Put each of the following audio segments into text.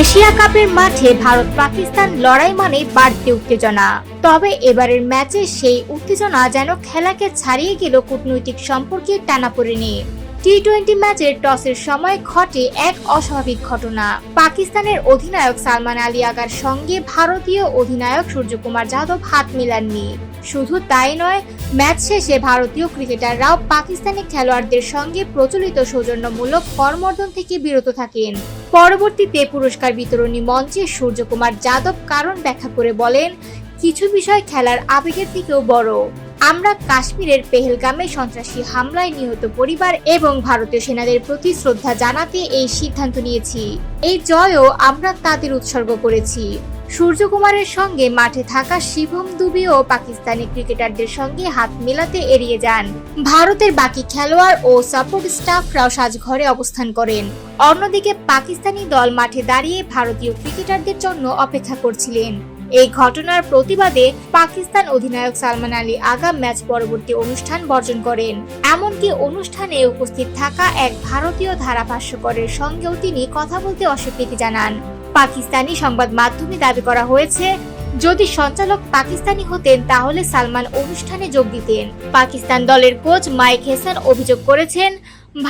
Asia কাপের মাঠে ভারত পাকিস্তান লড়াই মানে বাড়তি উত্তেজনা। তবে এবারের ম্যাচে সেই উত্তেজনা যেন খেলাকে ছাড়িয়ে গেল কূটনৈতিক সম্পর্কের টানাপোড়েনে টি টোয়েন্টি ম্যাচের টসের সময় ঘটে এক অস্বাভাবিক ঘটনা। পাকিস্তানের অধিনায়ক সালমান আলী আগার সঙ্গে ভারতীয় অধিনায়ক সূর্যকুমার যাদব হাত মেলাননি। শুধু তাই নয়, ম্যাচ শেষে ভারতীয় ক্রিকেটাররাও পাকিস্তানি খেলোয়াড়দের সঙ্গে প্রচলিত সৌজন্যমূলক করমর্দন থেকে বিরত থাকেন। পরবর্তীতে পুরস্কার বিতরণী মঞ্চে সূর্যকুমার যাদব কারণ ব্যাখ্যা করে বলেন, কিছু বিষয় খেলার আবেগের থেকেও বড়। আমরা কাশ্মীরের পেহেলগামে সন্ত্রাসী হামলায় নিহত পরিবার এবং ভারতীয় সেনাদের প্রতি শ্রদ্ধা জানাতে এই সিদ্ধান্ত নিয়েছি। এই জয়ও আমরা তাদের উৎসর্গ করেছি। সূর্যকুমারের সঙ্গে মাঠে থাকা শিবম দুবিও পাকিস্তানি ক্রিকেটারদের সঙ্গে হাত মেলাতে এড়িয়ে যান। ভারতের বাকি খেলোয়াড় ও সাপোর্ট স্টাফরাও সাজঘরে অবস্থান করেন। অন্যদিকে পাকিস্তানি দল মাঠে দাঁড়িয়ে ভারতীয় ক্রিকেটারদের জন্য অপেক্ষা করছিলেন। এই ঘটনার প্রতিবাদে পাকিস্তান অধিনায়ক সালমান আলী আগা ম্যাচ পরবর্তী অনুষ্ঠান বর্জন করেন। এমনকি অনুষ্ঠানে উপস্থিত থাকা এক ভারতীয় ধারাভাষ্যকরের সঙ্গেও তিনি কথা বলতে অস্বীকৃতি জানান। পাকিস্তানি সংবাদ মাধ্যমে দাবি করা হয়েছে, যদি সঞ্চালক পাকিস্তানি হতেন তাহলে সালমান অনুষ্ঠানে যোগ দিতেন। পাকিস্তান দলের কোচ মাইক হেসান অভিযোগ করেছেন,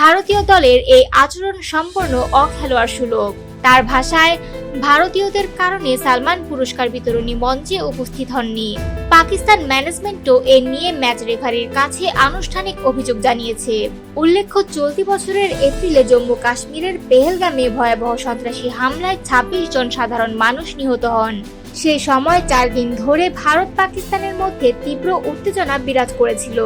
ভারতীয় দলের এই আচরণ সম্পূর্ণ অখেলোয়াড় সুলভ। তার ভাষায় ভারতীয়দের কারণে সালমান পুরস্কার বিতরণী মঞ্চে উপস্থিত হননি। পাকিস্তান ম্যানেজমেন্টও এ নিয়ে ম্যাচ রেফারির কাছে আনুষ্ঠানিক অভিযোগ জানিয়েছে। উল্লেখ্য, চলতি বছরের এপ্রিলে জম্মু কাশ্মীরের পেহেলগামে ভয়াবহ সন্ত্রাসী হামলায় ছাব্বিশ জন সাধারণ মানুষ নিহত হন। সেই সময় চার দিন ধরে ভারত পাকিস্তানের মধ্যে তীব্র উত্তেজনা বিরাজ করেছিল।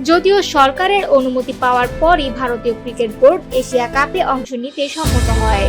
যদিও সরকারের অনুমতি পাওয়ার পরই ভারতীয় ক্রিকেট বোর্ড এশিয়া কাপে অংশ নিতে সম্মত হয়।